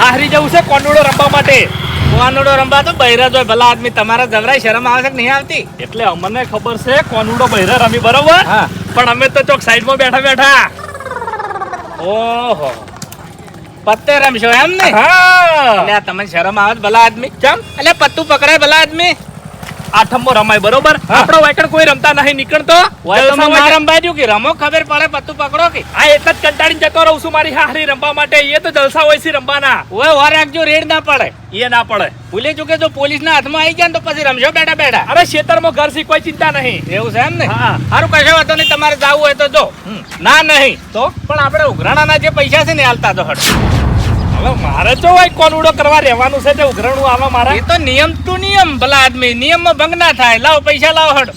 હારી જવું છે કોંડોળો રમવા માટે? કોનુડો રમવા તો બૈરા જોય ભલા આદમી. તમારા જવરાય શરમ આવે છે કે નહીં આવતી? એટલે અમને ખબર છે કોનુડો બહેરા રમી બરોબર? પણ અમે તો ચોક સાઈડમાં બેઠા બેઠા. ઓહો. પત્તે રમશો એમ ને? હા. તમને શરમ આવે ભલા આદમી? કેમ? એટલે પત્તું પકડાય ભલા આદમી? આઠમમાં રમાય બરોબર? આપણો વાયકણ કોઈ રમતા નહીં નીકળતો. રમવા દઉં કે રમો ખબર પડે પત્તું પકડો કે? આ એક જ કંટાળીને જતો રહું છું મારી હારી રમવા માટે. એ તો જલસા હોય છે રમવાના. ઓય વાર રાખજો રેડ ના પડે. એ ના પડે. ભૂલી ચૂકે જો પોલીસ ના હાથમાં આવી ગયા તો પછી રમશો બેઠા બેઠા. અરે ખેતરમાં ઘરથી કોઈ ચિંતા નહીં. એવું છે એમ ને? સારું કશો વાંધો નહીં તમારે જવું હોય તો જો. ના નહીં. તો? પણ આપણે ઉઘરાણાના જે પૈસા છે ને હાલતા તો હટ હવે મારે જો હોય કોનુડો કરવા રહેવાનું છે તે ઉઘરણું આવા મારા. એ તો નિયમ તો નિયમ ભલા આદમી નિયમમાં ભંગ ના થાય. લાવ પૈસા લાવ હડ.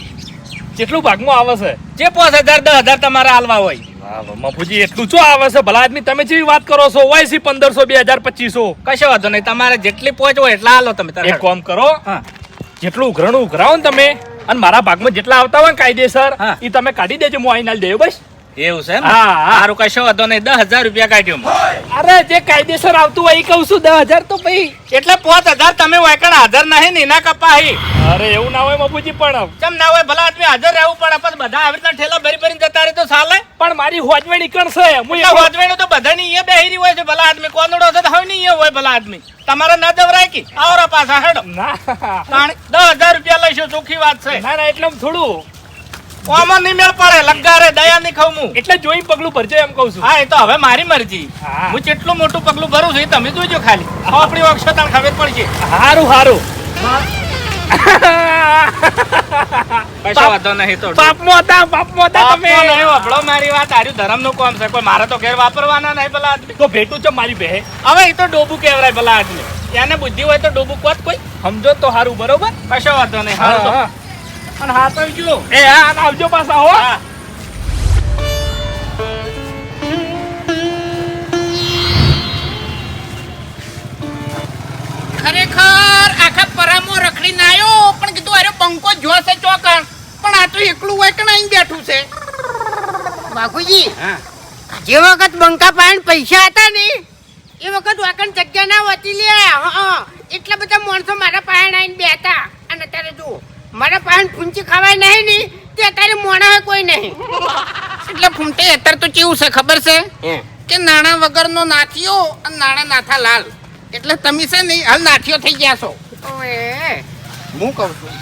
કેટલું ભાગમાં આવે છે? જે પાંચ હજાર દસ હજાર તમારે હાલવા હોય. મફુજી એટલું શું આવે છે? ભલા આદમી તમે જેવી વાત કરો છો હોય છે પંદરસો બે હજાર પચીસો. કશો વાંધો નહીં તમારે જેટલી પહોંચ હોય એટલા હાલો તમે એક કામ કરો જેટલું ઉઘરણું ઉઘરાવો ને તમે અને મારા ભાગમાં જેટલા આવતા હોય ને કાયદેસર. એ તમે કાઢી દેજો હું આઈને નાલ દેવું બસ. એવું છે. સારું કશો વાંધો નહીં દસ હજાર રૂપિયા કાઢ્યો અરે જે કાયદેસર આવતું હોય એ કહું છું દસ હજાર તો ભાઈ. એટલે પાંચ હજાર તમે વાયકણ હાજર નહીં ને એના કપાહી. અરે એવું ના હોય મફુજી પણ કેમ ના હોય ભલા આદમી હાજર રહેવું પડે પણ બધા આવી રીતના ઠેલા ભરી ભરીને જતા રહે તો ચાલે. પણ મારી હોજવણી કણ છે? હું હોજવેણું તો બધાની અહીંયા બેહરી હોય છે ભલા આદમી કોનડો છે તો હવે નહીં હોય ભલા આદમી. તમારે ના જવરાય કે? આવરા પાછા હેડો. ના. દસ હજાર રૂપિયા લઈશું ચોખ્ખી વાત છે. ના ના એટલે થોડું નહીં મેળ પડે લગારે દયા નહીં ખાઉં હું. એટલે જોઈ પગલું ભરજો એમ કહું છું. હા એ તો હવે મારી મરજી. હા. જેટલું મોટું પગલું ભરું છું એ તમે જોજો ખાલી. આપણી વખત ખબર પડશે. હારું હારું. કશો વાંધો નહીં તો પાપમાં હતા પાપમાં હતા તમે. બાપનો મારી વાત. આર્યું ધર્મનું કામ છે કોઈ મારે તો ઘેર વાપરવાના નહીં ભલા આદમી. તો ભેટું છે મારી બેહે હવે એ તો ડોબુ કહેવાય ભલા આદમી. એને બુદ્ધિ હોય તો ડોબુ કોત કોઈ? સમજો તો સારું બરોબર? કશો વાંધો નહીં. અને હા તો જો. એ હા આવજો પાછા હો. ખરેખર આખા પરામો રખડીને આવ્યો પણ કીધું અરે બંકો જોશે ચોકણ પણ આ તો એકલું હોય કે નહીં બેઠું છે? બાપુજી જે વખત બંકા પાસે પૈસા હતા ને એ વખત વાકણ જગ્યા ના હોતી લે હા. એટલા બધા માણસો મારા પાસે આવીને બેઠા. અને અત્યારે જુઓ. મારા પાસે ફૂંચી ખવાય નહીં ની તે અત્યારે મોણા હોય કોઈ નહીં. એટલે ફૂમતે અત્યારે તો કેવું છે ખબર છે? કે નાણાં વગરનો નાથિયો અને નાણાં નાથા લાલ. એટલે તમે છે ને હાલ નાથિયો થઈ ગયા છો. હું કહું છું?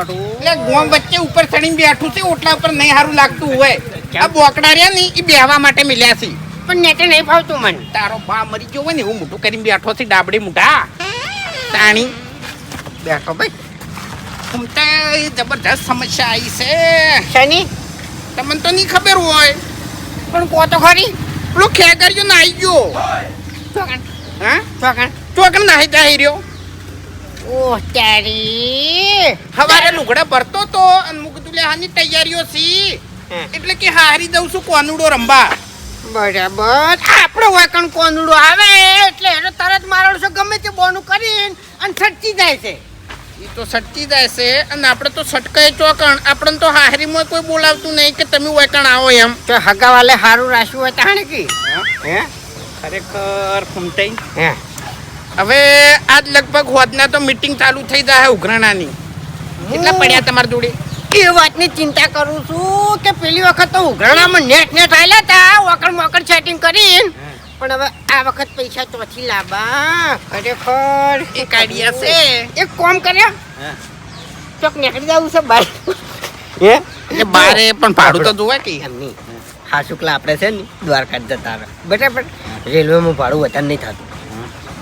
એટલે ગોમ વચ્ચે ઉપર ચડીને બેઠું છે ઓટલા ઉપર નહીં સારું લાગતું હોય. આ બોકડા રહ્યા ને એ બેહવા માટે મિલ્યા છે. પણ નેટે નહીં ફાવતું મને. તારો બા મરી ગયો હોય ને હું મોટું કરીને બેઠો છે ડાબડી મોઢા. તાણી. બેઠો ભાઈ. ફૂમતે જબરદસ્ત સમસ્યા આવી છે. શેની? તમને તો નહીં ખબર હોય પણ કહો તો ખરી. પેલો ખેગરિયો નાહી ગયો. ચોકણ. હા? ચોકણ. ચોકન નાહી જાય રહ્યો. ઓહ તારી. હવારે લુગડા ભરતો તો અને મુક હાની તૈયારીઓ છી. એટલે કે હારી દઉં છું કોનુડો રંબા બરાબર. આપણો વાકણ કોનુડો આવે એટલે એનો તરત મારો ગમે તે બોનું કરીને અને છટકી જાય છે. એ તો સટકી જાય છે અને આપણે તો સટકાય ચોકણ આપણે તો હાહરીમાં કોઈ બોલાવતું નહીં કે તમે વેકણ આવો એમ. તો હગાવાલે હારું રાખ્યું હોય તાણે કી. હે. ખરેખર ફૂમટાઈ હે? હવે આજ લગભગ હોદના તો મીટિંગ ચાલુ થઈ જાય ઉઘરાણાની. કેટલા પડ્યા તમારી જોડે? એ વાતની ચિંતા કરું છું કે પેલી વખત તો ઉઘરાણામાં નેટ નેટ આવેલા હતા વકડ વકડ સેટિંગ કરીને. પણ હવે આ વખત પૈસા ચોથી લાવવા. ખરેખર. એક આઈડિયા છે. એક કોમ કર્યા. ચોક નીકળી જવું છે બાર. હે? એટલે બારે પણ ભાડું તો જોવે કે એમની હા. શુક્લા આપણે છે ને દ્વારકા જતા રહે બરાબર. રેલવેમાં ભાડું વધારે નહીં થતું.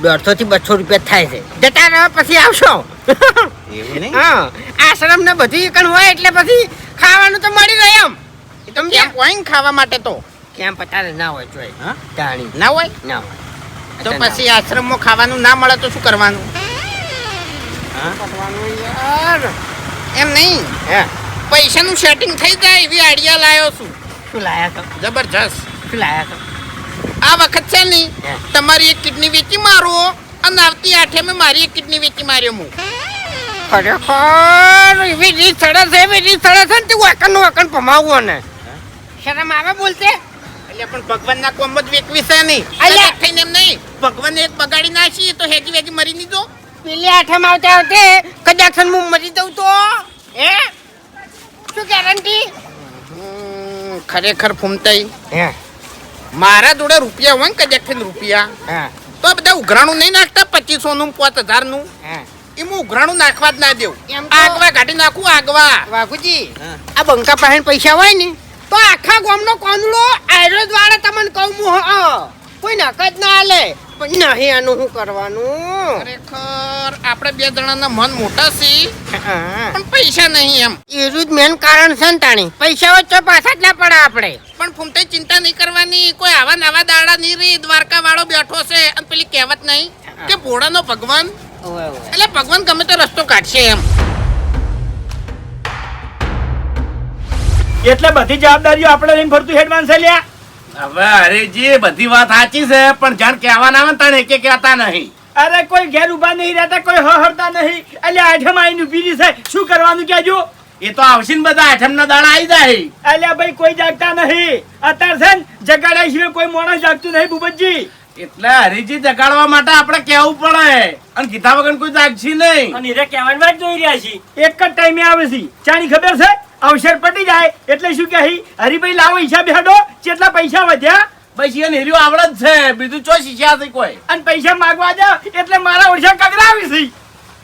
દોઢસો થી બસો રૂપિયા થાય છે. જતા રહો પછી આવશો. હા. આશ્રમ ને બધી કણ હોય એટલે પછી ખાવાનું તો મળી રહે એમ. તમે ત્યાં કોઈ ને ખાવા માટે તો. ક્યાં પતારે ના હોય જોઈ હા? જાણી ના હોય? ના હોય. તો પછી આશ્રમમાં ખાવાનું ના મળે તો શું કરવાનું? એમ નહીં. હે? પૈસાનું સેટિંગ થઈ જાય એવી આઈડિયા લાયો છું. શું લાયા તો જબરજસ્ત. શું લાયા તો આ વખત છે ને તમારી એક કિડની વેચી મારો અને આવતી આઠે મેં મારી એક કિડની વેચી માર્યો હું ખરેખર? એવી રીત સડે છે એવી રીત સડે છે ને તે વાકણનું વાકણ પમાવું ને શરમ આવે બોલતે? એટલે પણ ભગવાનના કોમ જ વેકવી છે નહીં. થઈને એમ નહીં. ભગવાનને એક બગાડી નાખી તો હેજી વેજી મરી નહીં પેલી આઠમ આવતા આવતે કદાચ હું મરી દઉં તો? હે? શું ગેરંટી ખરેખર ફૂમતાઈ. હે. મારા જોડે રૂપિયા હોય ને કદાચ રૂપિયા. હા. તો બધા ઉઘરાણું નહીં નાખતા? પચીસો નું પાંચ હજારનું હા. એમાં ઉઘરાણું નાખવા જ ના દેવું આગવા કાઢી નાખું આગવા. વાઘુજી આ બંકા પાસે પૈસા હોય ને તો આખા ગામનો કોંદડો આયરો દ્વારા તમને કહું હું હા કોઈ નકદ ના હાલે. પણ નહીં આનું શું કરવાનું? ખરેખર આપણે બે જણાના મન મોટા છે પણ પૈસા નહીં એમ. એનું જ મેન કારણ છે ને તાણી. પૈસા વચ્ચે પાછા જ ના પડે આપણે. પણ ફૂમતે ચિંતા નહીં કરવાની. કોઈ આવા નવા દાડા નહીં રે. દ્વારકા વાળો બેઠો છે અને પેલી કહેવત નહીં કે ભોળાનો ભગવાન. એટલે ભગવાન ગમે તે રસ્તો કાઢશે એમ. એટલે બધી જવાબદારીઓ આપણે લઈને ફરતું હેડવાન છે લ્યા. હવે હરેજી બધી વાત સાચી છે પણ જાણ કહેવાના આવે ને તને કે કહેતા નહીં. અરે કોઈ ઘેર ઊભા નહીં રહેતા કોઈ હહરતા નહીં. એટલે આઠમ આવીને પીરી છે. શું કરવાનું કહેજો? એ તો આવશે ને બધા આઠમના દાડા આવી જાય. અલ્યા ભાઈ કોઈ જાગતા નહીં. અત્યારે છે ને જગાડાય સિવાય કોઈ માણસ જાગતું નહીં ભૂપતજી એટલે હરીજી જગાડવા માટે આપણે કેવું પડે. અને કીધા વગર કોઈ જાગશી નહીં. અને એને કહેવાની જ જોઈ રહ્યા છીએ. એક જ ટાઈમે આવે છે. ચાની ખબર છે? અવસર પટી જાય. એટલે શું કહી હરીભાઈ લાવો હિસાબ હેડો. કેટલા પૈસા વધ્યા. પછી એને નેર્યું આવડે જ છે. બીજું ચો શીખ્યા છે કોઈ. અને પૈસા માંગવા જાવ એટલે મારા ઓછા કગરાવી છે.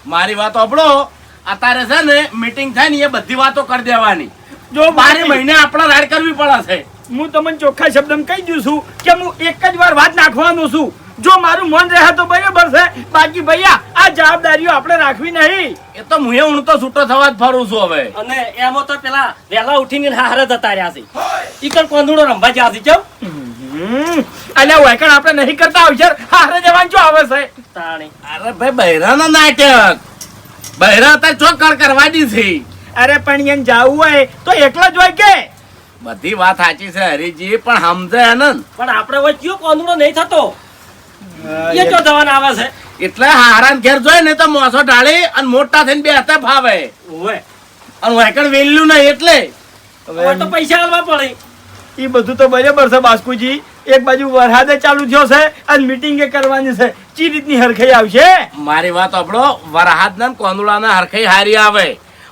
મારી વાત આપણો અત્યારે છે ને મીટિંગ થાય ને એ બધી વાતો કરી દેવાની. જો બારે મહિને આપણે રાડ કરવી પડે છે. હું તમને ચોખ્ખા શબ્દમાં કહી દઉં છું કે હું એક જ વાર વાત નાખવાનો છું. જો મારું મન રહે તો બરાબર છે. બાકી ભૈયા આ જવાબદારીઓ આપણે રાખવી નહીં. એ તો હું હું તો છૂટો થવા જ ફરું છું હવે. અને એમાં તો પેલા વહેલા ઉઠીને હારે જતા રહ્યા છે. ઈકણ કોંધુડો રમવા જ્યાં છે ચમ. અને અલ્યા આપણે નહીં કરતા અવસર હારે જવાનું શું આવે છે? તાણી. અરે ભાઈ બહેરાનો નાટક. બહેરા અત્યારે ચોક્કર કરવા દીધી છે. અરે પણ એમ જાવું હોય તો એકલો જ હોય કે? બધી વાત સાચી છે હરીજી પણ સમજે આનંદ પણ આપણે હવે કયો કોંદડો નહીં થતો? એ તો જવાના આવે છે. એટલે હારાન ઘેર જોઈ ને તો મોસો ઢાળી અને મોટા થઈને બે હાથે ફાવે. ઓવે. અને વેકણ વેલ્યું નહીં એટલે. હવે તો પૈસા આલવા પડે. એ બધું તો બરાબર છે બાસ્કુજી. એક બાજુ વરસાદે ચાલુ થયો છે અને મીટિંગ કરવાની છે. ચી રીતની હરખાઈ આવશે? મારી વાત આપણો વરહાદ ના કોંદુડા હરખાઈ હારી આવે.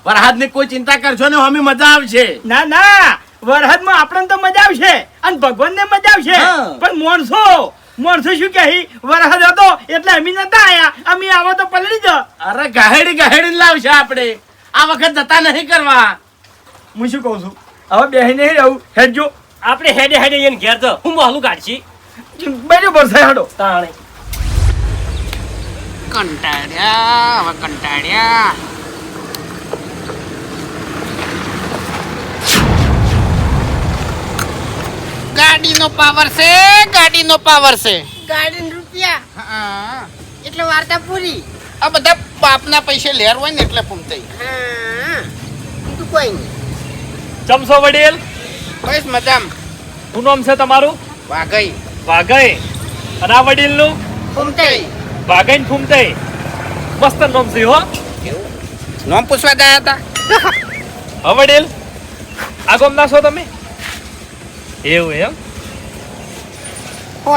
વરહાદની કોઈ ચિંતા કરશો ને અમે મજા આવશે. ના ના. વરસાદમાં આપણને તો મજા આવશે અને ભગવાનને મજા આવશે. પણ માણસો માણસો શું કહે? વરસાદ હતો એટલે અમે નતા આયા. અમે આવો તો પલળી જ. અરે ગહેડી ગહેડી લાવશે આપણે. આ વખત જતા નહીં કરવા. હું શું કહું છું? હવે બેહીને નહીં રહું. હેડજો આપણે હેડે હેડે એને ઘેર તો. હું મોહલું કાઢશી. બરાબર છે હેડો. તાણે. કંટાળ્યા હવે કંટાળ્યા. ગાડીનો પાવર છે ગાડીનો પાવર છે. ગાડીના રૂપિયા? હા. એટલે વાર્તા પૂરી. આ બધા બાપના પૈસે લેર હોય ને એટલે ફૂમતાઈ હા. તું કોઈ નહીં. ચમસો વડીલ? બસ મજામ. શું નામ છે તમારું? વાઘઈ. વાઘઈ. અને આ વડીલનું? ફૂમતાઈ. વાઘઈ ને ફૂમતાઈ. મસ્ત નામ છે હો. નામ પૂછવા ગયા હતા? હા વડીલ. આ ગામના છો તમે? એવું એમ? હો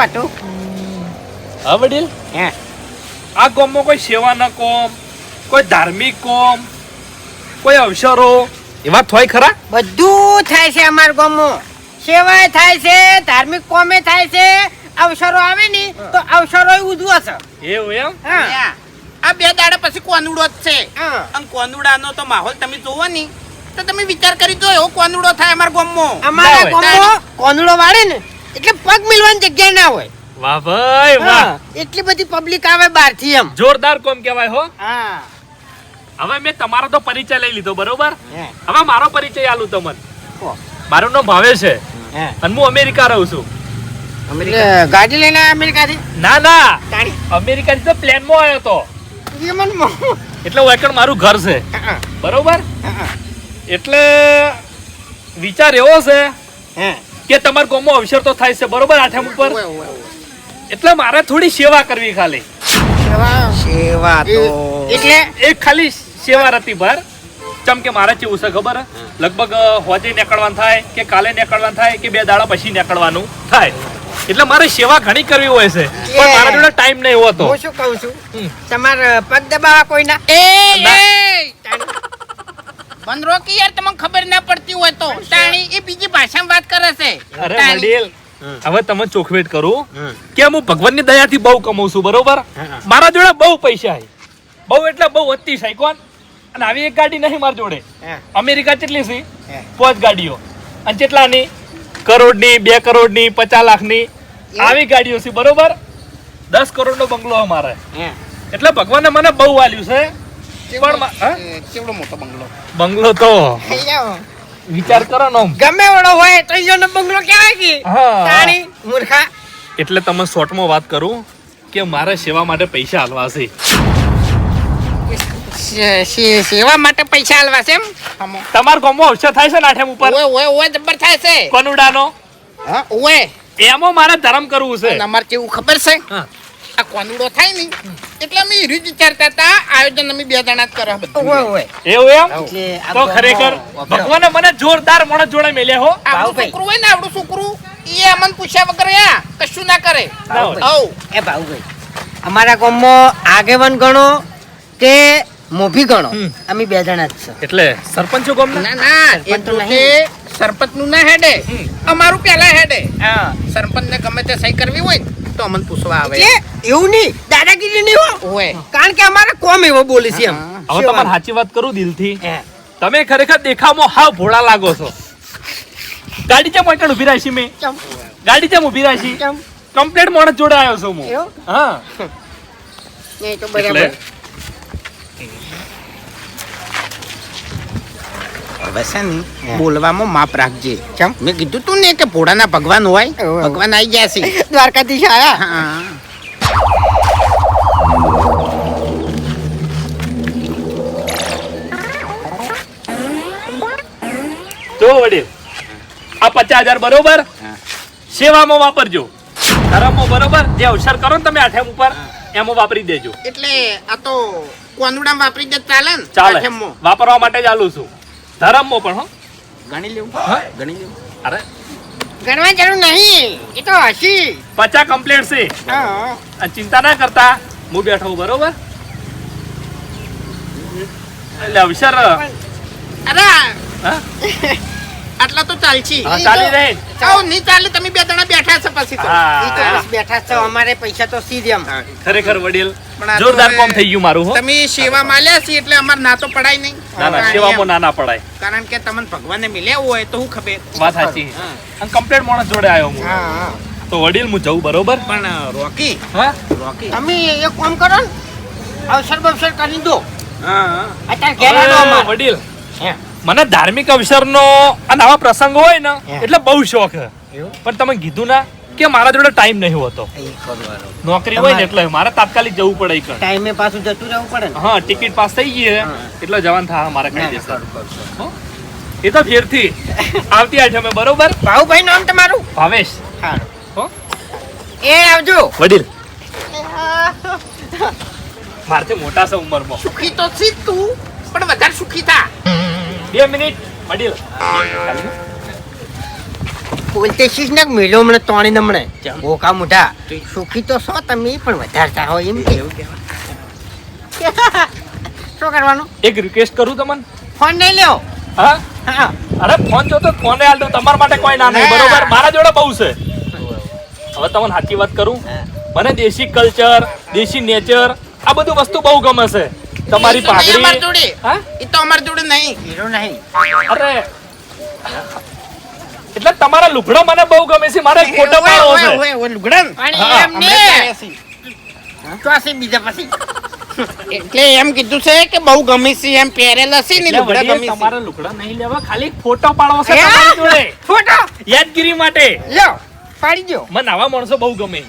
હા વડીલ? હે. આ ગામમાં કોઈ સેવાના કોમ કોઈ ધાર્મિક કોમ કોઈ અવસરો એવા થોય ખરા? બધું થાય છે અમારા ગામમાં. સેવાય થાય છે ધાર્મિક કોમે થાય છે અવસરો આવે ને તો અવસરો ઉજવો છે. એવું એમ? હા. આ બે દાડા પછી કોનુડો જ છે. હા. અને કોનુડાનો તો માહોલ તમે જોવો ને તો તમે વિચાર કરી જો એવો કોનુડો થાય અમારા ગામમાં. અમારા ગામમાં કોનુડો વાળે ને એટલે પગ મિલવાની જગ્યા ના હોય. વાહ ભાઈ વાહ. એટલી બધી પબ્લિક આવે બહારથી એમ. જોરદાર કોમ કહેવાય હો. હા. હવે મેં તમારો તો પરિચય લઈ લીધો બરોબર? હવે મારો પરિચય આલું તમને. મારું નામ ભાવેશ છે. અને હું અમેરિકા રહું છું. ગાડી લઈને અમેરિકા અમેરિકાથી? ના ના. અમેરિકા અમેરિકાની તો પ્લેનમાં આવ્યો તો. એટલે વાયકણ મારું ઘર છે. બરોબર? એટલે વિચાર એવો છે હે. કે તમારા ગામમાં અવસર તો થાય છે બરોબર? આઠમ ઉપર. એટલે મારે થોડી સેવા કરવી ખાલી. સેવા. તો એટલે? એક ખાલી સેવા રતી ભર. ચમ કે મારે કેવું છે ખબર? હે? લગભગ હોજે નીકળવાનું થાય કે કાલે નીકળવાનું થાય કે બે દાડા પછી નીકળવાનું થાય. એટલે મારે સેવા ઘણી કરવી હોય છે પણ મારા જોડે ટાઈમ નહીં હોતો. હું શું કહું છું? તમારે પગ દબાવા કોઈના? એ! એ રોકી યાર તમને ખબર ના પડતી હોય તો. તાણી એ બીજી ભાષામાં વાત કરે છે. અરે. વડીલ હવે તમે ચોખવેટ કરું. કે હું ભગવાનની દયાથી બહુ કમાઉં છું બરોબર? મારા જોડે બહુ પૈસા છે. બહુ એટલે બહુ અતિશય કોણ? અને આવી એક ગાડી નહીં મારા જોડે. અમેરિકા કેટલી છે. પાંચ ગાડીઓ. અને કેટલાની કરોડની બે કરોડની પચાસ લાખની આવી ગાડીઓ છે બરોબર? દસ કરોડનો બંગલો અમારે. એટલે ભગવાને મને બહુ વાલ્યું છે. પણ મા- કેવડો મોટો બંગલો. બંગલો તો. વિચાર કરો ને ગમે એવડો હોય તો ઈયોનો બંગલો કહેવાય કે. તાણી મૂર્ખા. એટલે તમે શોર્ટમાં વાત કરું કે મારે સેવા માટે પૈસા હાલવા છે. સેવા માટે પૈસા આલવા છે એમ. તમારા ગામમાં અવસર થાય છે ને આઠેમ ઉપર? ઓય ઓય ઓય જબર થાય છે. કોનુડાનો? હા ઓય એમાં મારે ધર્મ કરવું છે. અમારે કેવું ખબર છે? હા. આ કોનુડો થાય ને એટલે અમે જ વિચારતા હતા આયોજન અમે બે જણા જ કરે બધું. ઓય ઓય એવું એમ? તો ખરેખર ભગવાને મને જોરદાર માણસ જોડે મેલ્યા હો. આપણું છોકરું હોય ને આપણું છોકરું એ અમને પૂછ્યા વગર યા કશું ના કરે. હવ એ ભાઉભાઈ અમારા ગામમાં આગેવાન ગણો કે મોભી ગણો? અમે બે જણા જ છે એટલે સરપંચો ગામ ના ના એ સરપંચ તો નહીં. સરપંચનું ના હેડે. અમારું પેલા હેડે. હા. સરપંચ ને ગમે તે સહી કરવી હોય ને તો અમને પૂછવા આવે. એવું નહીં દાદાગીરી નહીં હોય કારણ કે અમારે કોમ એવો બોલે છે એમ. હવે તમારે સાચી વાત કરું દિલથી. તમે ખરેખર દેખાવમાં હાવ ભોળા લાગો છો. ગાડી ચમ એકણ ઊભી રાખી મેં? ગાડી ચમ ઊભી રાખી. કમ્પ્લેટ માણસ જોડે આવ્યો છું હું. હા. નહીં તો બરાબર. હવે છે ને બોલવામાં માપ રાખજે. કેમ? મેં કીધું તું ને કે પોળાના ભગવાન હોય ભગવાન આવી ગયા છે. દ્વારકાધીશ આયા? જો વડીલ આ પચાસ હજાર બરોબર? સેવામાં વાપરજો. ધર્મમાં બરોબર? જે અવસર કરો ને તમે આઠેમ ઉપર એમાં વાપરી દેજો. એટલે આ તો કોનુડા વાપરી દે ચાલે ને ચાલે. વાપરવા માટે જ આલું છું. ધર્મમાં પણ હો. ગણી લેવું? હા? ગણી લેવું? અરે. ગણવા જરૂર નહીં. એ તો હસી. પચા કમ્પ્લેટ છે. હા. અને ચિંતા ના કરતા. હું બેઠો છું, બરોબર? એટલે અવસર અરે હા? આટલા તો ચાલશી. હા, ચાલી રહે. આવો નહીં ચાલે તમે બે જણા બેઠા છો પછી તો. ઈ તો હા. બસ બેઠા છો અમારે પૈસા તો સીધ એમ. ખરેખર વડીલ. પણ આ તો જોરદાર હવે કોમ થઈ ગયું મારું હો. તમે સેવા માલ્યા છે એટલે અમારે ના તો પડાય નહીં. ના ના સેવામાં ના ના પડાય. કારણ કે તમને ભગવાને મિલ્યા હોય તો હું ખબર. વાત સાચી. અને કમ્પ્લેટ માણસ જોડે આવ્યો હું. હા હા. તો વડીલ હું જઉં બરોબર? પણ રોકી. હા? રોકી. તમે એક કામ કરો ને અવસર બવસર કરી દો. હા હા. અત્યારે ઘેર આવો અમારે. વડીલ. હે. મને ધાર્મિક અવસરનો અને આવા પ્રસંગો હોય ને એટલે બહુ શોખ. છે પણ તમે કીધું ના કે મારા જોડે ટાઈમ નહીં હોતો. નોકરી હોય ને એટલે મારે તાત્કાલિક જવું પડે ઈ ટાઈમે પાછું જતું રહેવું પડે હા ટિકિટ પાસ થઈ ગઈ એટલે જવાન થા મારે કઈ દેશે? એ તો ફેરથી. આવતી આઠમે બરોબર? ભાવભાઈ નામ તમારું? ભાવેશ. હો? એ આવજો. વડીલ. મારથી મોટા છે ઉંમરમાં. સુખી તો છી તું પણ વધારે સુખી થા. બે મિનિટ. વડીલ બોલતે ને મેળો મને તોણી નમણે. ઓકા મુઢા. સુખી તો છો તમે પણ વધારે થા હોય એમ કે. શું કરવાનું? એક રિક્વેસ્ટ કરું તમને? ફોન નહીં લ્યો. હા? હા. અરે ફોન જો તો ફોને હાલ દઉં તમારા માટે કોઈ ના નહીં બરોબર? મારા જોડે બહુ છે. હવે તમને સાચી વાત કરું. મને દેશી કલ્ચર દેશી નેચર આ બધું વસ્તુ બહુ ગમે છે. તમારી તો પાઘડી જોડે. એ તો અમાર જોડે નહીં. હીરો નહીં. અરે. એટલે તમારા લુગડા મને બહુ ગમે છે મારે ફોટો પાડવો છે. ઓય, ઓય, લુગડા. એમ ને આવ્યા છીએ. બીજા પછી. એટલે એમ કીધું છે કે બહુ ગમી છે એમ પહેરેલા છે ને લુગડા ગમી છે. તમારા લુગડા નહીં લેવા ખાલી ફોટો પાડવો છે તમારી જોડે. ફોટો? યાદગીરી માટે. લ્યો પાડી દો મને આવા માણસો બહુ ગમે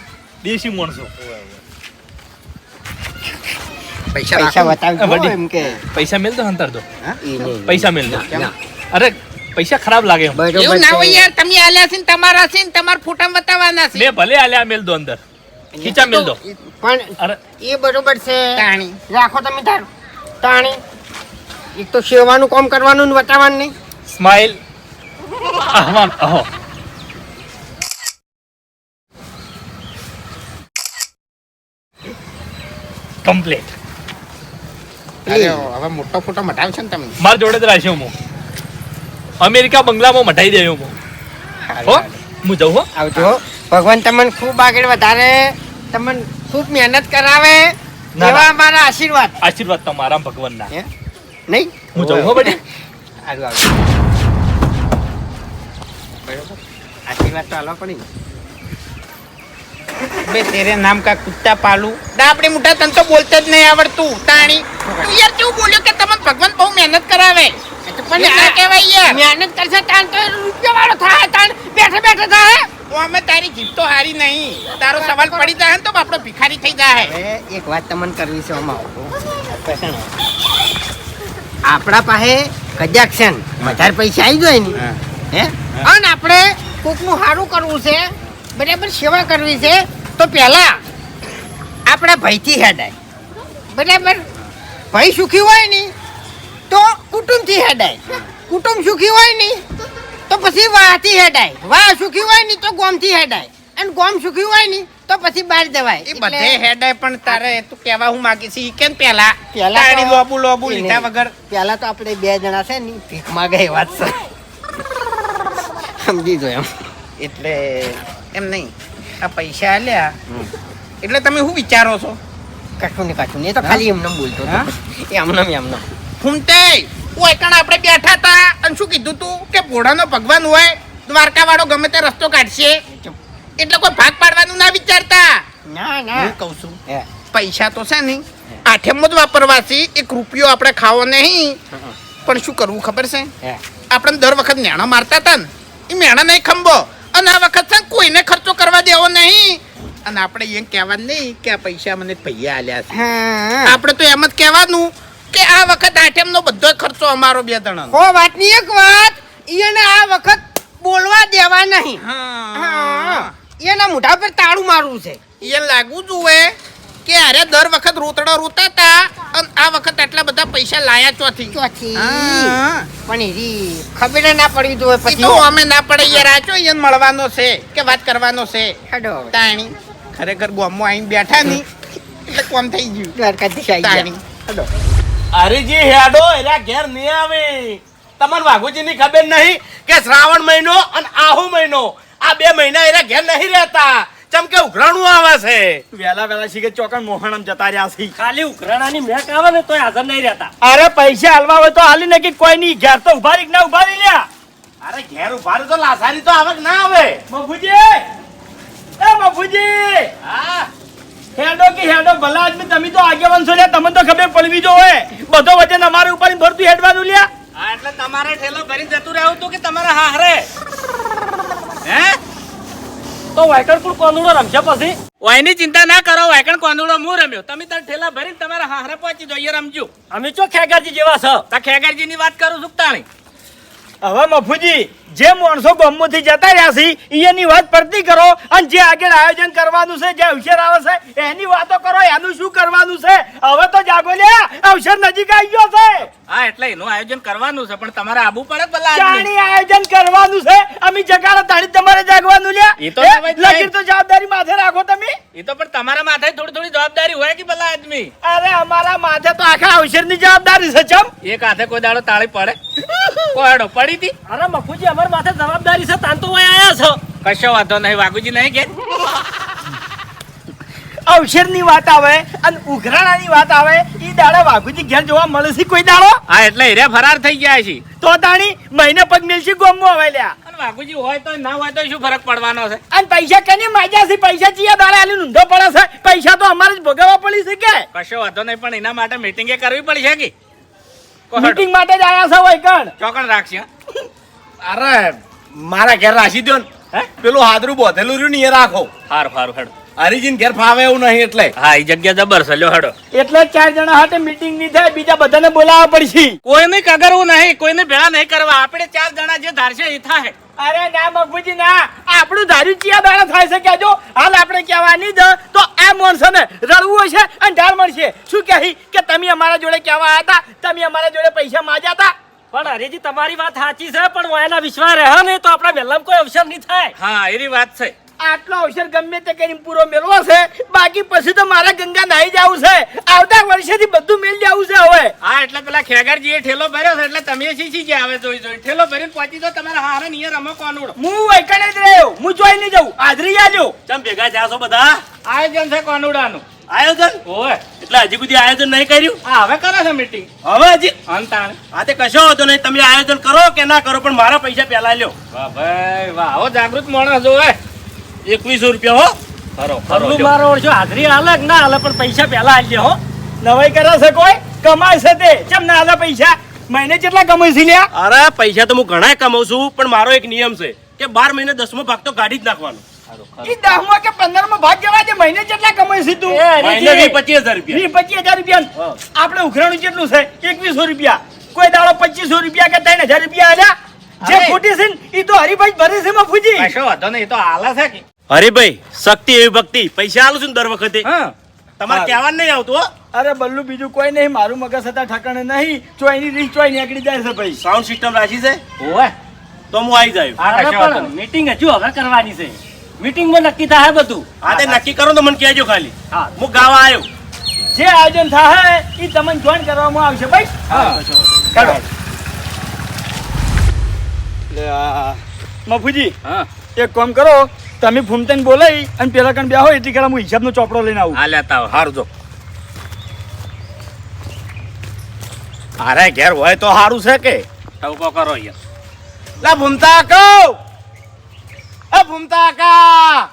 દેશી માણસો. પૈસા. એમ કે. પૈસા મેલ અંતર દો. પૈસા મેલ દો. અરે પૈસા ખરાબ લાગે એવું ના હોય યાર તમે આલ્યા છે તમારા છે ને તમારા ફોટા બતાવવાના છે. મેં ભલે આલ્યા મેલ દો અંદર. ખીચા મેલ દો. પણ અરે. એ બરોબર છે. તાણી. રાખો તમે તાર. તાણી. એક તો સેવાનું કામ કરવાનું ને બતાવવાનું નહીં. સ્માઈલ આહવાન અહો કમ્પ્લીટ હવે મોટો ફોટો મટાવશો ને તમે. મારા જોડે જ રાખ્યો હું. અમેરિકા બંગલામાં મટાઈ દેયો હું. હો હું જઉં હો. આવજો ભગવાન તમને ખૂબ આગળ વધારે તમને ખૂબ મહેનત કરાવે. એવા મારા આશીર્વાદ. આશીર્વાદ તમારા ભગવાનના? નહીં? હું જઉં હો બધી. સારું આવજો આશીર્વાદ તો આલવા પડી. બે તેરે નામ કા કુત્તા પાલું. આપણે મોટા તન તો બોલતા જ નહીં આવડતું તાણી. તું યાર કેવું બોલ્યો કે તમને ભગવાન બહુ મહેનત કરાવે? પણ આ કહેવાય યાર. મહેનત કરશે તાણ તો રૂપિયા વાળો થાય તાણ બેઠે બેઠે થાય. અમે તારી જીભ તો હારી નહીં. તારો સવાલ પડી જાય ને તો આપણો ભિખારી થઈ જાય. એક વાત તમને કરવી છે આમાં. આપણા પાસે કજાક છે વધારે પૈસા આવી જાય ને. હે. અને આપણે કોકનું સારું કરવું છે બરાબર સેવા કરવી છે તો પહેલા આપણા ભાઈથી હેડાય. બરાબર. ભાઈ સુખી હોય ને તો કુટુંબથી હેડાય. કુટુંબ સુખી હોય ને તો પછી વાહથી હેડાય. વાહ સુખી હોય ને તો ગોમથી હેડાય. અને ગોમ સુખી હોય ને તો પછી બહાર જવાય. એ બધે હેડાય પણ તારે તું કહેવા હું માગી છે કેમ પહેલા પહેલા તારી લોબુ લોબુ લીધા વગર? પહેલા તો આપણે બે જણા છે ને ભીખ માગે એ વાત છે. સમજી જો એમ. એટલે એમ નહીં. આ પૈસા આલ્યા. એટલે તમે શું વિચારો છો? કશું ને કશું નહીં. એ તો ખાલી એમને બોલતો એમને એમને ફૂમતે ઓય કણ આપણે બેઠા હતા? અને શું કીધું તું? કે ભોળાનો ભગવાન હોય દ્વારકા વાળો ગમે તે રસ્તો કાઢશે. એટલે કોઈ ભાગ પાડવાનું ના વિચારતા? ના ના. હું કહું છું પૈસા તો છે નહીં. આઠેમ જ વાપરવાથી એક રૂપિયો આપણે ખાવો નહીં. પણ શું કરવું ખબર છે. આપણે દર વખત નેણા મારતા હતા ને. એ મેણા નહીં ખંભો. અને આ વખત છે કોઈને ખર્ચો કરવા દેવો નહીં. અને આપણે એમ કહેવાનું નહીં કે આ પૈસા મને પૈયા આલ્યા છે. આપણે તો એમ જ કહેવાનું કે આ વખત આઠેમનો બધો ખર્ચો અમારો બે જણાનો. હો વાતની એક વાત એને આ વખત બોલવા દેવા નહીં. હા. હા. એના મોઢા પર તાળું મારવું છે. એ લાગવું જોઈએ કે અરે દર વખત રોતડા રોતા હતા અને આ વખત આટલા બધા પૈસા લાયા ચોથી. ચોથી. પણ એરી ખબર ના પડવી જોઈએ પછી તો અમે ના પડે યાર. આ ચો એને મળવાનો છે કે વાત કરવાનો છે? હેડો. તાણી. ખરેખર ગોમમાં આવીને બેઠા ની એટલે કોમ થઈ ગયું. દ્વારકાધીશ આવી તાણી. હેડો. હરીજી હેડો એના ઘેર નહીં આવે. તમને વાઘુજીની ખબર નહીં કે શ્રાવણ મહિનો અને આહુ મહિનો. આ બે મહિના એના ઘેર નહીં રહેતા. ચમ કે ઉઘરાણું આવે છે? વેલા વેલા શીખે ચોકન મોહણમ જતા રહ્યા છે. ખાલી ઉઘરાણાની મેક આવે ને તોય હાજર નહીં રહેતા. અરે પૈસા હાલવા હોય તો હાલી ને કોઈ નહીં ઘેર તો ઊભા ના ઊભા રહી લ્યા. અરે ઘેર ઊભા તો લાસારી તો આવક ના આવે. મફુજી! એ મફુજી! હા? હેડો કે હેડો ભલા આદમી તમે તો આગેવાન છો લ્યા તમને તો ખબર પડવી જો હોય બધો વજન અમારે ઉપર ભરતું હેડવાનું લ્યા. હા એટલે તમારે ઠેલો ભરી જતું રહેવું હતું કે તમારા હા હે તો વાયકણ પણ કોંદુડો રમશે પછી. વાયની ચિંતા ના કરો વાયકણ કોંદુડો હું રમ્યો. તમે તાર ઠેલા ભરીને તમારા હાહરે પહોંચી દો અહીંયા રમજો. અમે ચો ખેગાજી જેવા છો? તા ખેગારજીની વાત કરું છું તાણી? હવે મફુજી જે માણસો ગમમાંથી જતા રહ્યા છે એની વાત પડતી કરો અને જે આગળ આયોજન કરવાનું છે જે અવસર આવે છે એની વાતો કરો એનું શું કરવાનું છે? હવે તો જાગો લે અવસર નજીક આવી ગયો છે. હા એટલે એનું આયોજન કરવાનું છે પણ તમારે આબુ પડે ભલા આદમી? આયોજન કરવાનું છે અમે જગાડો તાળી તમારે જાગવાનું લ્યા. એ તો લકીર તો જવાબદારી માથે રાખો તમે. એ તો પણ તમારા માથે થોડી થોડી જવાબદારી હોય કે ભલા આદમી? અરે અમારા માથે તો આખા અવસરની જવાબદારી છે ચમ. એક હાથે કોઈ દાડો તાળી પડે. કોયડો પડી હતી? અરે મફુજી અમારી માથે જવાબદારી છે તાન તો આયા છો. કશો વાંધો નહીં વાઘુજી નહીં કે? અવસરની વાત આવે અને ઉઘરાણાની વાત આવે એ દાડા વાઘુજી ઘેર જોવા મળે છે કોઈ દાડો? હા એટલે હીરે ફરાર થઈ ગયા છે. તો તાણી મહિને પગ મિલશે ગોમો હવે લ્યા. અને વાઘુજી હોય તો ના હોય તો શું ફરક પડવાનો છે? અને પૈસા કને માગ્યા છે? પૈસા ચિયા દાડા આલી ઊંધો પડે છે? પૈસા તો અમારે જ ભોગવવા પડી છે કે? કશો વાંધો નહીં પણ એના માટે મીટિંગે કરવી પડશે કે. મીટિંગ માટે જ આયા છો વૈકણ? ચોકણ રાખશે અરે મારા ઘેર રાખી દો ને. પેલું હાદરું બોધેલું રહ્યું ને એ રાખો. હાર હારું હેડો. હરીજીને ઘેર ફાવે એવું નહીં એટલે. હા એ જગ્યા જબર છે લ્યો હડો. એટલે ચાર જણા હાથે મીટિંગની થાય બીજા બધાને બોલાવવા પડશે. કોઈને કગરવું નહીં કોઈને ભેળા નહીં કરવા. આપણે ચાર જણા જે ધારશે એ થાય. અરે ના બાપુજી ના. આપણું ધાર્યું ચિયા દાડા થાય છે કેજો હાલ આપણે કહેવાની જ તો આ માણસો ને રડવું હશે અને ઢાળ મળશે. શું કહી કે તમે અમારા જોડે કહેવા હતા? તમે અમારા જોડે પૈસા માંગ્યા હતા? પણ હરેજી તમારી વાત સાચી છે પણ એના વિશ્વાસ રહે ને તો આપણા વહેલામાં કોઈ અવસર નહીં થાય. હા એની વાત છે. આટલો અવસર ગમે તે કરીને પૂરો મેળવો છે. બાકી પછી તો મારે ગંગા નાહી જવું છે. આવતા વર્ષેથી બધું મેળ જવું છે હવે. હા એટલે પેલા ખેગરજી એ ઠેલો ભર્યો છે એટલે તમે શી શી ગયા હવે જોઈ જોઈ. ઠેલો ભરીને પહોંચી તો તમારા હારે નિયર રમો કોનુડો. હું વૈકણે જ રહ્યો. હું જોઈ નહીં જઉં. હાજરી આજો ચમ ભેગા જાશો બધા? આયોજન છે કોનુડાનું. આયોજન? ઓય. એટલે હજી સુધી આયોજન નહીં કર્યું? હા હવે કરે છે મીટિંગ હવે હજી? અંતાણ હા તે કશો હતો નહીં. તમે આયોજન કરો કે ના કરો પણ મારા પૈસા પહેલા લ્યો. વાહ ભાઈ વાહ. હો જાગૃત માણસ જો હે એકવીસો રૂપિયા હો. ખરો ખરો મારો ઓળશો હાજરી હાલે કે ના હાલે પણ પૈસા પહેલા આલી હો. નવાઈ કરે છે કોઈ? કમાય છે તે. ચમ ના આલે પૈસા? મહિને કેટલા કમાઈ છે લ્યા? અરે પૈસા તો હું ઘણા કમાઉં છું પણ મારો એક નિયમ છે કે બાર મહિને દસમો ભાગ તો કાઢી જ નાખવાનો. ઈ દસમા કે પંદરમા ભાગ જવા દે મહિને કેટલા કમાઈ છે તું મહિને પચીસ હજાર રૂપિયા. વીસ પચીસ હજાર રૂપિયા. આપણે ઉઘરાણું કેટલું છે એકવીસો રૂપિયા. કોઈ દાડો પચીસો રૂપિયા કે ત્રણ હજાર રૂપિયા આલ્યા? જે. ખોટી છે ને એ તો હરિભાઈ ભરી છે મફુજી. કશો વાંધો નહીં એ તો આલા છે કે ભાઈ શક્તિ એવી ભક્તિ. પૈસા આલું છું ને દર વખતે. હા. તમારે કહેવાનું નહીં આવતું હો. અરે બલ્લુ બીજું કોઈ નહીં. મારું મગજ હતા ઠકાણે નહીં. ચોઈની રીત ચોઈ નીકળી જાય છે ભાઈ. સાઉન્ડ સિસ્ટમ રાખી છે? ઓય તો હું આવી જાય મીટિંગ હજુ હવે કરવાની છે. મીટિંગમાં નક્કી થાય બધું. આ તે નક્કી કરો તો મને કહેજો ખાલી. હા. હું ગાવા આવ્યો. જે આયોજન થાય એ તમને જોઈન કરવામાં આવશે ભાઈ. હા. લે આ. મફુજી હા. એક કામ કરો. તમે ફૂમતાને બોલાવી અને પેલા કણ બેહો એટલી કરા હું હિસાબનો ચોપડો લઈને આવું. આ લેતા આવો. હારું જો. અરે ઘેર હોય તો સારું છે કે? ટવકો કરો અહીંયા. લા ભૂમતા કહો અ ભૂમતા કા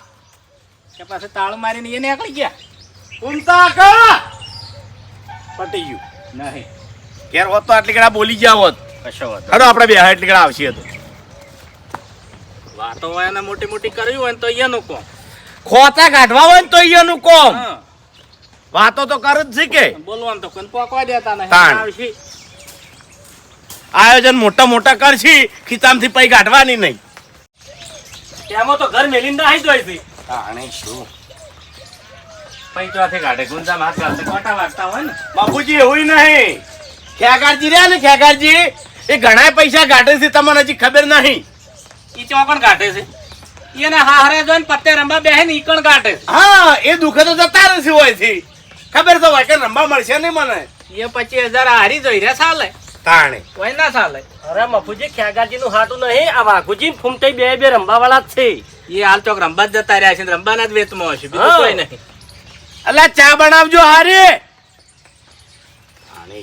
કે પાસે તાળું મારીને એને નીકળી ગયા? ભૂમતા કા પટી ગયું. નહીં. ઘેર હોત તો આટલી કડા બોલી ગયા હોત. કશો હોત ખરો આપણે બે એટલી કડા આવશે તો. વાતો હોય એને મોટી મોટી કરવી હોય ને તો અહીંયાનું કોમ. ખોતા કાઢવા હોય ને તો અહીંયાનું કોમ. વાતો તો કર જ શીખે બોલવાનું તો કોઈને પોકવા દેતા નહીં. આયોજન મોટા મોટા કરશી ખિતામથી પૈ કાઢવાની નહીં. એમાં તો ઘર મેલીને નાહી જોઈ હતી તાણે શું? પૈસાથી કાઢે ગુંજા હાથ કાઢે કોટા વાગતા હોય ને. બાપુજી એવું નહીં. ખેગારજી રહ્યા ને ખેગારજી? એ ઘણા પૈસા કાઢે છે તમને હજી ખબર નહીં. ઈ ચોકણ કાઢે છે? એને હારે જોઈને પત્તે રંબા બેહે ને ઈકણ કણ કાઢે હા એ દુઃખે તો જતા રહેશે હોય છે ખબર તો હોય કે રંબા મળશે નહીં મને? એ પચીસ હજાર હારી જોઈ રહ્યા ચાલે તાણે. કોઈ ના ચાલે અરે મફુજી ખેગાજી નું હાટું નહીં. આ વાઘુજી ફૂમતાઈ બે બે રંબા વાળા જ છે. એ હાલ ચોક રંબા જ જતા રહ્યા છે રંબાના જ વેતમાં હશે. બીજું કોઈ નહીં. અલા ચા બનાવજો હારે.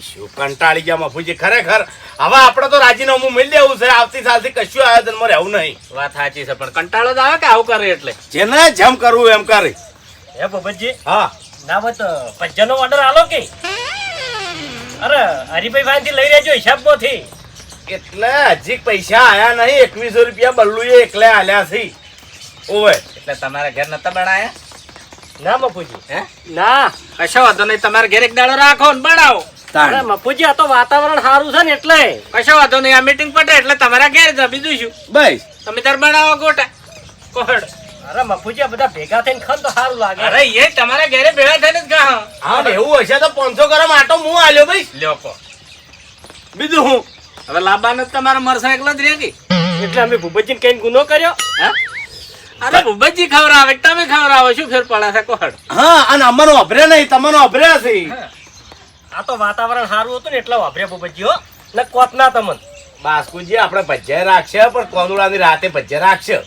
શું કંટાળી ગયા મફુજી? ખરેખર? હવે આપણે તો રાજીનામું મળી દેવું છે. આવતી સાલથી કશું આયોજનમાં રહેવું નહીં. વાત સાચી છે પણ કંટાળો જ આવે કે આવું કરે એટલે? જેને જેમ કરવું એમ કરે. હે ભગતજી? હા. ના હોય તો ભજ્જનનો ઓર્ડર આલો કે? અરે હરિભાઈ ભાઈ થી લઈ લેજો હિસાબમાંથી. એટલે હજી પૈસા આયા નહીં. એકવીસો રૂપિયા બલ્લુએ એકલે આલ્યા છે. ઓવે. એટલે તમારા ઘેર નતા બનાયા ના બાપુજી હે? ના. કશો વાંધો નહીં. તમારા ઘેર એક દાડો રાખો ને બનાવો અરે મફુજી આ તો વાતાવરણ સારું છે ને એટલે. કશો વાંધો નહીં આ મીટિંગ પટે એટલે તમારા ઘેર જ બીજું શું બસ. તમે તાર બનાવો ગોટા. કોહડ. અરે મફુજી આ બધા ભેગા થઈને ખાન તો સારું લાગે. અરે એ તમારા ઘરે ભેગા થઈને જ ખા હા એવું હશે તો પાંચસો ગ્રામ આટો હું આલ્યો ભાઈ લ્યો કો. બીજું હું? હવે લાબાનો તમારા મરસા એકલો જ રહે કે? એટલે અમે ભૂપતજી કઈ ગુનો કર્યો? હે? અરે ભૂપતજી ખવડાવે તમે ખવડાવો શું ફેર પડે છે કોહડ? હા અને અમારો અભરે નહીં તમારો અભરે છે. આ તો વાતાવરણ સારું હતું ને એટલે વાભરે ભૂપતજી ને કોત ના તમને. બાસ્કુજી આપણે ભજ્યા રાખશે પણ કોનુડાની રાતે ભજ્યા રાખશે.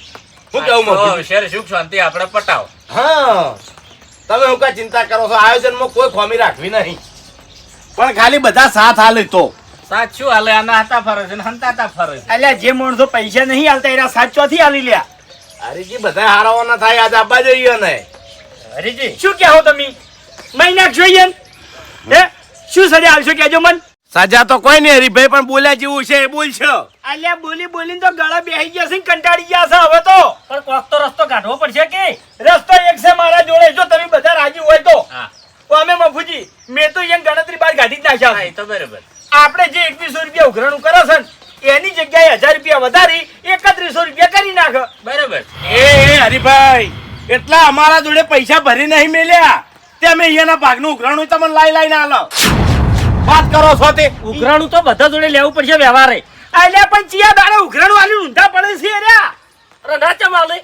શું કેવું મફુજી? શેર સુખ શાંતિ આપણે પટાવો. હા. તમે હું કઈ ચિંતા કરો છો? આયોજનમાં કોઈ ખોમી રાખવી નહીં. પણ ખાલી બધા સાથ હાલે તો. સાચું હાલે આના હતા ફરજ ને હંતાતા ફરજ અલ્યા જે માણસો પૈસા નહીં હાલતા એના સાચવાથી હાલી લ્યા? હરીજી બધા હારાવાના થાય આજ આપવા જઈએ ને. હરીજી. શું કહો તમે? મહિના જોઈએ ને? હે? શું સજા આવશે કેજો મન? સજા તો કોઈ નહીં હરીભાઈ પણ બોલ્યા જેવું છે એ બોલશો અલ્યા બોલી બોલીને તો ગળા બેહી ગયા છે કંટાળી ગયા છે હવે તો. પણ કોક તો રસ્તો કાઢવો પડશે કે? રસ્તો એક છે મારા જોડે જો તમે બધા રાજી હોય તો. અમે મફુજી મેં તો અહીંયા ગણતરી બાર કાઢી જ નાખ્યા એ તો બરાબર. આપણે જે એકવીસો રૂપિયા ઉઘરાણું કરો છે એની જગ્યાએ હજાર રૂપિયા વધારી એકત્રીસો રૂપિયા કરી નાખ. બરાબર. એ એ હરીભાઈ એટલા અમારા જોડે પૈસા ભરી નહીં મેલ્યા. તે અમે અહીંયાના ભાગનું ઉઘરાણું તમને લાઈ લાઈને આલો. વાત કરો છો તે. ઉઘરાણું તો બધા જોડે લેવું પડશે વ્યવહારે. અલ્યા પણ ચિયા દાડે ઉઘરાણું આલી ઊંધા પડે છે રે. અરે ના ચમ આલે.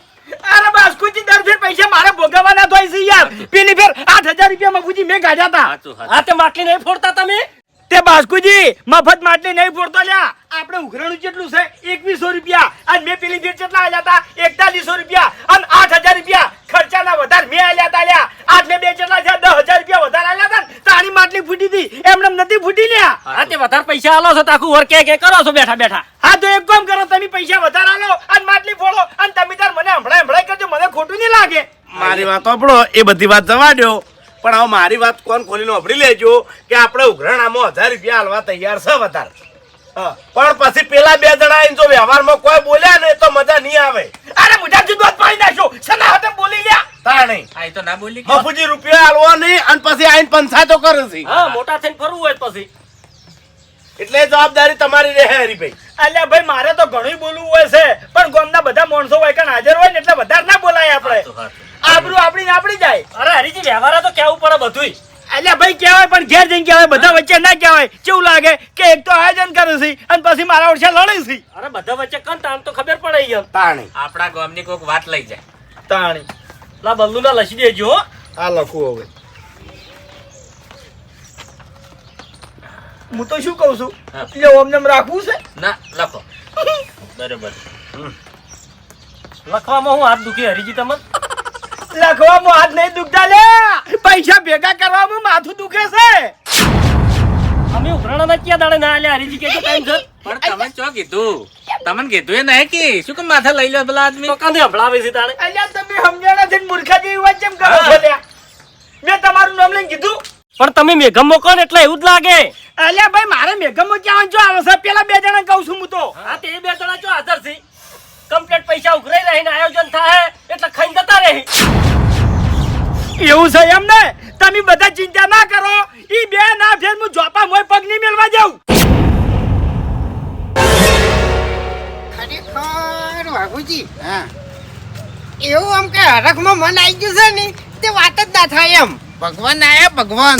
અરે બાસ્કુજી દર ફેર પૈસા મારે ભોગવવાના તો છે યાર. પેલી ફેર આઠ હજાર રૂપિયા મફુજી મેં કાઢ્યા હતા. હા તે માટલી નહીં ફોડતા તમે? તે બાસ્કુજી મફત માટલી નહીં ફોડતો લ્યા. આપણે ઉઘરાણું જેટલું છે એકવીસો રૂપિયા. અને મેં પેલી ભેટ જેટલા આલ્યા હતા એકતાલીસો રૂપિયા. અને આઠ હજાર રૂપિયા ખર્ચાના વધારે મેં આલ્યા હતા લ્યા. આઠ ને બે જેટલા છે દસ હજાર રૂપિયા વધારે આલ્યા હતા ને તાણી માટલી ફૂટી હતી. એમને એમ નથી ફૂટી લ્યા. હા તે વધારે પૈસા આલો છો તો આખું વર કે કે કરો છો બેઠા બેઠા. હા તો એક કામ કરો તમે પૈસા વધારે આલો અને માટલી ફોડો. અને તમે તાર મને હમણાં હમણાં કરજો મને ખોટું નહીં લાગે. મારી વાત આપણો એ બધી વાત જવા દો. પણ હવે મારી વાત કોણ ખોલીને અભડી લેજો કે આપણે ઉઘરાણામાં હજાર રૂપિયા હાલવા તૈયાર છે વધારે. પણ પછી પેલા બે જણા જો વ્યવહારમાં કોઈ બોલ્યા ને તો મજા નહીં આવે. અરે મુજાજી દોત પાડી નાખ્યો. સના હાથે બોલી ગયા? તો ના બોલી મફુજી રૂપિયા હાલવો નહીં અને પછી આઈને પંચાયતો કરે છે. હા મોટા થઈને ફરવું હોય પછી. એટલે જવાબદારી તમારી રહે હરીભાઈ અલ્યા ભાઈ મારે તો ઘણું બોલવું હોય છે. પણ ગામના બધા માણસો હોય હાજર હોય ને એટલે વધારે ના બોલાય આપણે. આબરૂ આપણી ને આપણી જાય. અરે હરીજી વ્યવહાર તો કેવું પડે બધુંય. અલ્યા ભાઈ કહેવાય પણ ઘેર જઈને કહેવાય બધા વચ્ચે ના કહેવાય. કેવું લાગે? કે એક તો આયોજન કરે છે અને પછી મારા ઓછા લડે છે. અરે બધા વચ્ચે કંત તાણ તો ખબર પડે ઈ તાણી. આપણા ગામની કોઈક વાત લઈ જાય. તાણી. લા બલ્લુ ના લસી દેજો આ લખું હવે. હું તો શું કહું છું? એટલે ઓમને એમ રાખવું છે? ના લખો. બરોબર. લખવામાં હું હાથ દુખી હરીજી તમને? લખવામાં હાથ નહીં દુખતા લે. પૈસા ભેગા કરવામાં માથું દુખે છે. અમે ઉઘરાણા ક્યાં દાડે ના આલ્યા? હરીજી કે ટાઈમ સર પણ તમે ચો કીધું? તમને કીધું એ નહીં કે. શું કેમ માથા લઈ લો પેલા આદમી? તો કાંદે હંભળાવે છે તાણે? અલ્યા તમે સમજણા છે મૂર્ખા જેવી વાત કેમ કરો છો લ્યા? મેં તમારું નામ લઈને કીધું. પણ તમે મેઘમ મોકો ને એટલે એવું જ લાગે. અલ્યા ભાઈ મારે મેઘમો ક્યાં જો આવે છે? પેલા બે જણા કહું છું હું તો. હા તે બે જણા જો હાજર છે. કમ્પ્લીટ પૈસા ઉઘરાઈ રહીને આયોજન થાય એટલે ખાઈને જતા રહે. એવું છે એમ ને તમે બધા ચિંતા ના કરો. ઈ બે ના ફેર હું જોપા મોય પગની મેળવા જાઉં. ખરેખર વાઘુજી હા. એવું આમ કે હરખમાં મન આવી ગયું છે ને તે વાત જ ના થાય એમ. ભગવાન આયા ભગવાન.